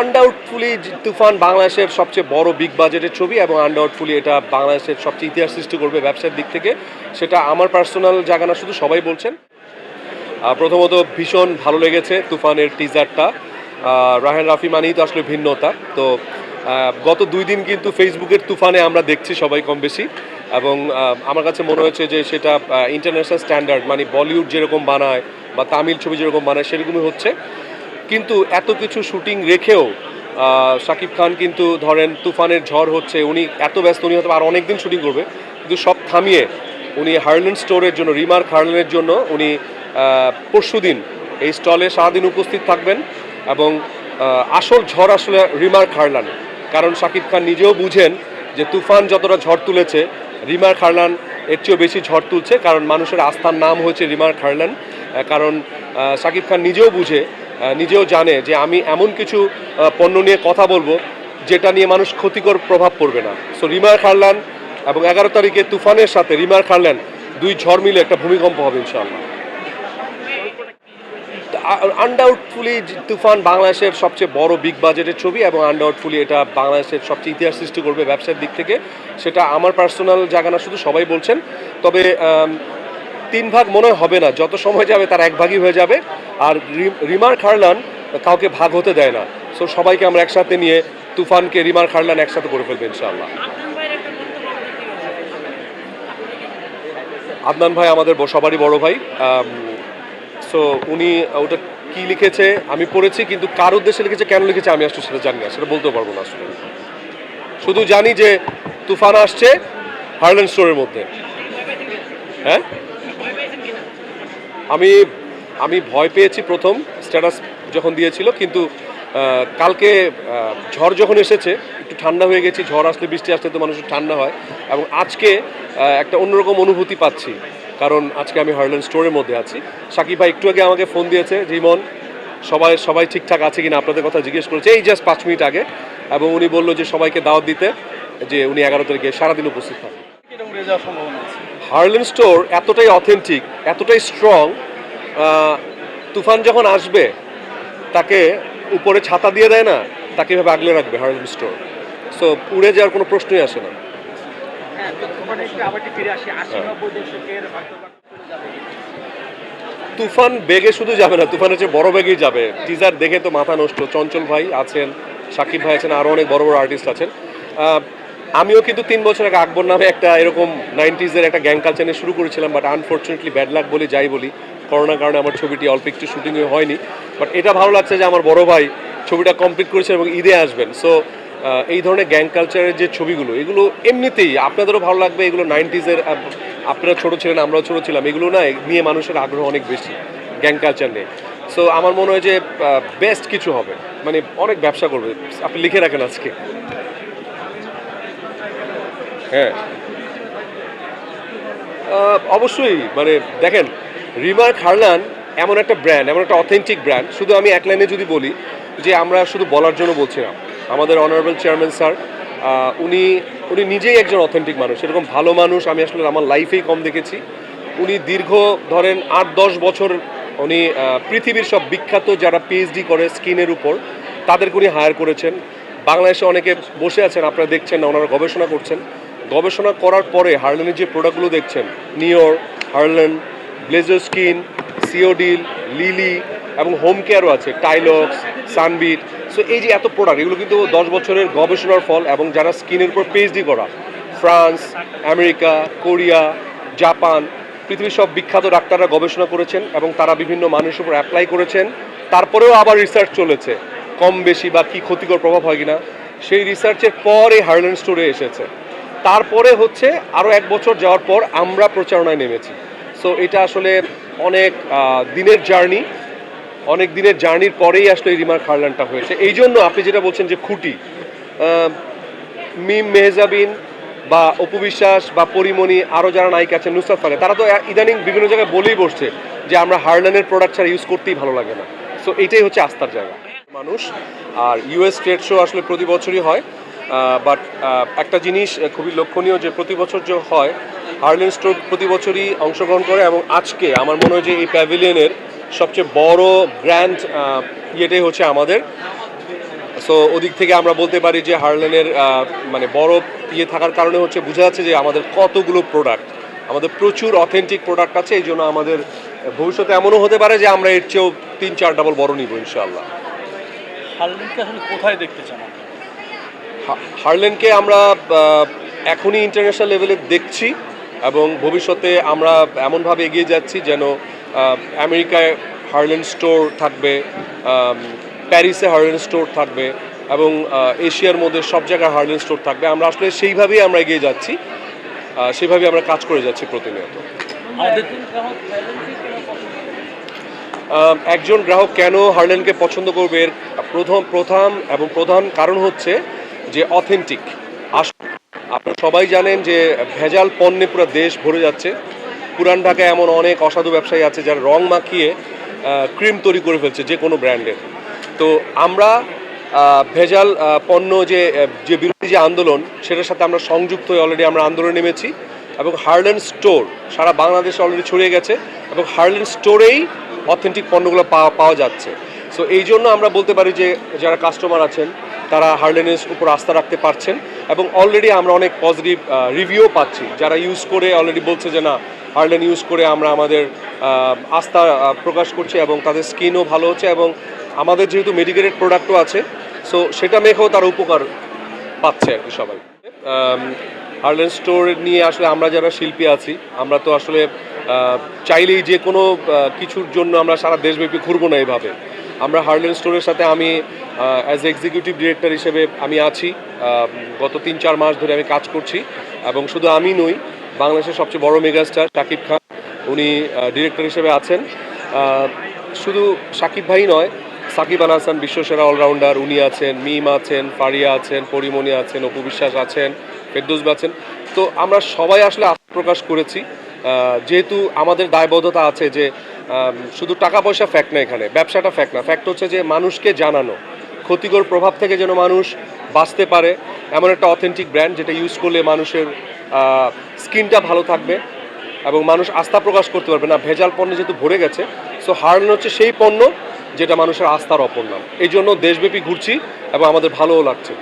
আনডাউটফুলি তুফান বাংলাদেশের সবচেয়ে বড় বিগ বাজেটের ছবি এবং আনডাউটফুলি এটা বাংলাদেশের সবচেয়ে ইতিহাস সৃষ্টি করবে ব্যবসার দিক থেকে। সেটা আমার পার্সোনাল জায়গা না, শুধু সবাই বলছেন। প্রথমত ভীষণ ভালো লেগেছে তুফানের টিজারটা রাহেন রাফি মানেই তো আসলে ভিন্নতা। তো গত দুই দিন কিন্তু ফেসবুকের তুফানে আমরা দেখছি সবাই কম বেশি। এবং আমার কাছে মনে হয়েছে যে সেটা ইন্টারন্যাশনাল স্ট্যান্ডার্ড মানে বলিউড যেরকম বানায় বা তামিল ছবি যেরকম বানায় সেরকমই হচ্ছে। কিন্তু এত কিছু শুটিং রেখেও শাকিব খান কিন্তু ধরেন তুফানের ঝড় হচ্ছে, উনি এত ব্যস্ত, উনি হয়তো আর অনেক দিন শুটিং করবে, কিন্তু সব থামিয়ে উনি হার্লেন স্টোরের জন্য, রিমার্ক হার্লেনের জন্য উনি পরশু দিন এই স্টলে সারাদিন উপস্থিত থাকবেন এবং আসল ঝড় আসলে রিমার্ক হারলান। কারণ শাকিব খান নিজেও বুঝেন যে তুফান যতটা ঝড় তুলেছে, রিমার্ক হারলান এর চেয়েও বেশি ঝড় তুলছে, কারণ মানুষের আস্থার নাম হয়েছে রিমার্ক হারলান। কারণ শাকিব খান নিজেও বুঝে নিজেও জানে যে আমি এমন কিছু পণ্য নিয়ে কথা বলব যেটা নিয়ে মানুষ ক্ষতিকর প্রভাব পড়বে না। সো রিমার্ক হারলান এবং এগারো তারিখে তুফানের সাথে রিমার হারলান দুই ঝড় মিলে একটা ভূমিকম্প হবে ইনশাআল্লাহ। আনডাউটফুলি তুফান বাংলাদেশের সবচেয়ে বড় বিগ বাজেটের ছবি এবং আনডাউটফুলি এটা বাংলাদেশের সবচেয়ে ইতিহাস সৃষ্টি করবে ব্যবসার দিক থেকে, সেটা আমার পার্সোনাল জায়গা না, শুধু সবাই বলছেন। তবে তিন ভাগ মনে হবে না, যত সময় যাবে তার এক ভাগই হয়ে যাবে। আর রিমার খারলান কাউকে ভাগ হতে দেয় না। সো সবাইকে আমরা একসাথে নিয়ে তুফানকে রিমার খারলান একসাথে করে ফেলবে ইনশাআল্লাহ। আদনান ভাই আমাদের সবারই বড় ভাই। সো উনি ওটা কি লিখেছে? আমি পড়েছি কিন্তু কার উদ্দেশ্যে লিখেছে কেন লিখেছে আমি আসলে সেটা জানি না। সেটা বলতে পারব না আসলে। শুধু জানি যে তুফান আসছে হার্লেন স্টোরের মধ্যে। হ্যাঁ? আমি আমি ভয় পেয়েছি প্রথম স্ট্যাটাস যখন দিয়েছিল কিন্তু কালকে ঝড় যখন এসেছে একটু ঠান্ডা হয়ে গেছি ঝড় আসলে বৃষ্টি আসলে তো মানুষের ঠান্ডা হয় এবং আজকে একটা অন্যরকম অনুভূতি পাচ্ছি কারণ আজকে আমি হার্লেন স্টোরের মধ্যে আছি। সাকিব ভাই একটু আগে আমাকে ফোন দিয়েছে রিমন সবাই সবাই ঠিকঠাক আছে কিনা আপনাদের কথা জিজ্ঞেস করেছে এই জাস্ট পাঁচ মিনিট আগে এবং উনি বলল যে সবাইকে দাওয়াত দিতে যে উনি এগারো তারিখে সারাদিন উপস্থিত থাকবেন। হার্লেন স্টোর এতটাই অথেন্টিক এতটাই স্ট্রং তুফান যখন আসবে তাকে উপরে ছাতা দিয়ে দেয় না তাকে এভাবে আগলে রাখবে হার্লেন স্টোর সো উড়ে যাওয়ার কোনো প্রশ্নই আসে না। হ্যাঁ যাবে? তুফান বেগে শুধু যাবে না তুফান হচ্ছে বড় বেগেই যাবে। টিজার দেখে তো মাথা নষ্ট চঞ্চল ভাই আছেন সাকিব ভাই আছেন আরও অনেক বড় বড় আর্টিস্ট আছেন। আমিও কিন্তু তিন বছর আগে আকবর নামে একটা এরকম নাইনটিজের একটা গ্যাং কালচার নিয়ে শুরু করেছিলাম বাট আনফর্চুনেটলি ব্যাড লাক বলি যাই বলি করোনার কারণে আমার ছবিটি অল্প একটু শুটিং হয়নি বাট এটা ভালো লাগছে যে আমার বড় ভাই ছবিটা কমপ্লিট করেছেন এবং ঈদে আসবেন। সো এই ধরনের গ্যাং কালচারের যে ছবিগুলো, এগুলো এমনিতেই আপনাদেরও ভালো লাগবে, এগুলো নাইনটিজের আপনারা ছোটো ছিলেন, আমরাও ছোটো ছিলাম, এগুলো না নিয়ে মানুষের আগ্রহ অনেক বেশি গ্যাং কালচার নিয়ে। সো আমার মনে হয় যে বেস্ট কিছু হবে। মানে অনেক ব্যবসা করবে। আপনি লিখে রাখেন আজকে। হ্যাঁ। অবশ্যই মানে দেখেন রিমার্ক হারলান এমন একটা ব্র্যান্ড এমন একটা অথেন্টিক ব্র্যান্ড শুধু আমি এক লাইনে যদি বলি যে আমরা শুধু বলার জন্য বলছি না আমাদের অনারেবল চেয়ারম্যান স্যার উনি উনি নিজেই একজন অথেন্টিক মানুষ। এরকম ভালো মানুষ আমি আসলে আমার লাইফেই কম দেখেছি। উনি দীর্ঘ ধরেন আট দশ বছর উনি পৃথিবীর সব বিখ্যাত যারা পিএইচডি করে স্কিনের উপর, তাদেরকে উনি হায়ার করেছেন। বাংলাদেশে অনেকে বসে আছেন, আপনারা দেখছেন না, ওনারা গবেষণা করছেন। গবেষণা করার পরে হার্লেনের যে প্রোডাক্টগুলো দেখছেন, নিওর, হার্লেন ব্লেজার স্কিন সিওডিল লিলি এবং হোম কেয়ারও আছে টাইলক্স সানবিট সো এই যে এত প্রোডাক্ট এগুলো কিন্তু দশ বছরের গবেষণার ফল এবং যারা স্কিনের উপর পিএইচডি করা, ফ্রান্স, আমেরিকা, কোরিয়া, জাপান, পৃথিবীর সব বিখ্যাত ডাক্তাররা গবেষণা করেছেন এবং তারা বিভিন্ন মানুষের উপর অ্যাপ্লাই করেছেন। তারপরেও আবার রিসার্চ চলেছে, কম বেশি বা কী ক্ষতিকর প্রভাব হয় কিনা, সেই রিসার্চের পরে হার্লেন স্টোরে এসেছে। তারপরে হচ্ছে আরও এক বছর যাওয়ার পর আমরা প্রচারণায় নেমেছি। সো এটা আসলে অনেক দিনের জার্নি। অনেক দিনের জার্নির পরেই আসলে এই রিমার্ক হারল্যান্ডটা হয়েছে। এই জন্য আপনি যেটা বলছেন যে খুঁটি মিম মেহজাবিন বা অপু বিশ্বাস বা পরিমণি, আরও যারা নায়িকা আছেন, নুসরাত ফাতে তারা তো ইদানিং বিভিন্ন জায়গায় বলেই বসছে যে আমরা হার্ল্যান্ডের প্রোডাক্ট ছাড়া ইউজ করতেই ভালো লাগে না। সো এটাই হচ্ছে আস্থার জায়গা। মানুষ, আর ইউএস ট্রেড শো আসলে প্রতি বছরই হয়। বাট একটা জিনিস খুবই লক্ষণীয় যে প্রতি বছর যে হয় হার্লেন স্টোর প্রতি বছরই অংশগ্রহণ করে এবং আজকে আমার মনে হয় যে এই প্যাভিলিয়নের সবচেয়ে বড় গ্র্যান্ড ইয়েটাই হচ্ছে আমাদের। সো ওদিক থেকে আমরা বলতে পারি যে হার্লেনের মানে বড় ইয়ে থাকার কারণে হচ্ছে বোঝা যাচ্ছে যে আমাদের কতগুলো প্রোডাক্ট আমাদের প্রচুর অথেন্টিক প্রোডাক্ট আছে, এই জন্য আমাদের ভবিষ্যতে এমনও হতে পারে যে আমরা এর চেয়েও তিন, চার ডাবল বড় নিব, ইনশাআল্লাহ। হার্লেনকে আসলে কোথায় দেখতে চান হার্লেনকে আমরা এখনই ইন্টারন্যাশনাল লেভেলে দেখছি এবং ভবিষ্যতে আমরা এমনভাবে এগিয়ে যাচ্ছি যেন আমেরিকায় হার্লেন স্টোর থাকবে প্যারিসে হার্লেন স্টোর থাকবে এবং এশিয়ার মধ্যে সব জায়গায় হার্লেন স্টোর থাকবে। আমরা আসলে সেইভাবেই আমরা এগিয়ে যাচ্ছি সেইভাবেই আমরা কাজ করে যাচ্ছি প্রতিনিয়ত। একজন গ্রাহক কেন হার্লেনকে পছন্দ করবে? এর প্রথম প্রধান এবং প্রধান কারণ হচ্ছে যে অথেন্টিক আপনারা সবাই জানেন যে ভেজাল পণ্যে পুরো দেশ ভরে যাচ্ছে। পুরান ঢাকায় এমন অনেক অসাধু ব্যবসায়ী আছে যারা রং মাখিয়ে ক্রিম তৈরি করে ফেলছে যে কোনো ব্র্যান্ডের। তো আমরা ভেজাল পণ্য যে যে বিরোধী যে আন্দোলন, সেটার সাথে আমরা সংযুক্ত হয়ে অলরেডি আমরা আন্দোলনে নেমেছি। এবং হার্লেন স্টোর সারা বাংলাদেশে অলরেডি ছড়িয়ে গেছে এবং হার্লেন স্টোরেই অথেন্টিক পণ্যগুলো পাওয়া পাওয়া যাচ্ছে। সো এই জন্য আমরা বলতে পারি যে, যারা কাস্টমার আছেন তারা হার্লেনের উপর আস্থা রাখতে পারছেন এবং অলরেডি আমরা অনেক পজিটিভ রিভিউও পাচ্ছি। যারা ইউজ করে অলরেডি বলছে যে না, হার্লেন ইউজ করে আমরা আমাদের আস্থা প্রকাশ করছি এবং তাদের স্কিনও ভালো হচ্ছে এবং আমাদের যেহেতু মেডিকেটেড প্রোডাক্টও আছে সো সেটা মেখেও তারা উপকার পাচ্ছে আর কি সবাই। হার্লেন স্টোর নিয়ে আসলে আমরা যারা শিল্পী আছি, আমরা তো আসলে চাইলেই যে কোনো কিছুর জন্য আমরা সারা দেশব্যাপী ঘুরবো না এভাবে। আমরা হার্লেন স্টোরের সাথে আমি অ্যাজ এক্সিকিউটিভ ডিরেক্টর হিসেবে আমি আছি। গত তিন চার মাস ধরে আমি কাজ করছি এবং শুধু আমি নই, বাংলাদেশের সবচেয়ে বড় মেগাস্টার শাকিব খান, উনি ডিরেক্টর হিসেবে আছেন। শুধু শাকিব ভাই নয়, সাকিব আল হাসান বিশ্বসেরা অলরাউন্ডার উনি আছেন, মিম আছেন, ফারিয়া আছেন, পরিমণি আছেন, অপু বিশ্বাস আছেন, ফেরদৌস আছেন। তো আমরা সবাই আসলে আস্থা প্রকাশ করেছি। যেহেতু আমাদের দায়বদ্ধতা আছে যে শুধু টাকা পয়সা ফ্যাক্ট না এখানে, ব্যবসাটা ফ্যাক্ট না। ফ্যাক্ট হচ্ছে যে মানুষকে জানানো ক্ষতিকর প্রভাব থেকে যেন মানুষ বাঁচতে পারে, এমন একটা অথেন্টিক ব্র্যান্ড যেটা ইউজ করলে মানুষের স্কিনটা ভালো থাকবে এবং মানুষ আস্থা প্রকাশ করতে পারবে। না, ভেজাল পণ্য যেহেতু ভরে গেছে সো হার্লেন হচ্ছে সেই পণ্য যেটা মানুষের আস্থার অপর নাম। এই জন্য দেশব্যাপী ঘুরছি এবং আমাদের ভালোও লাগছে।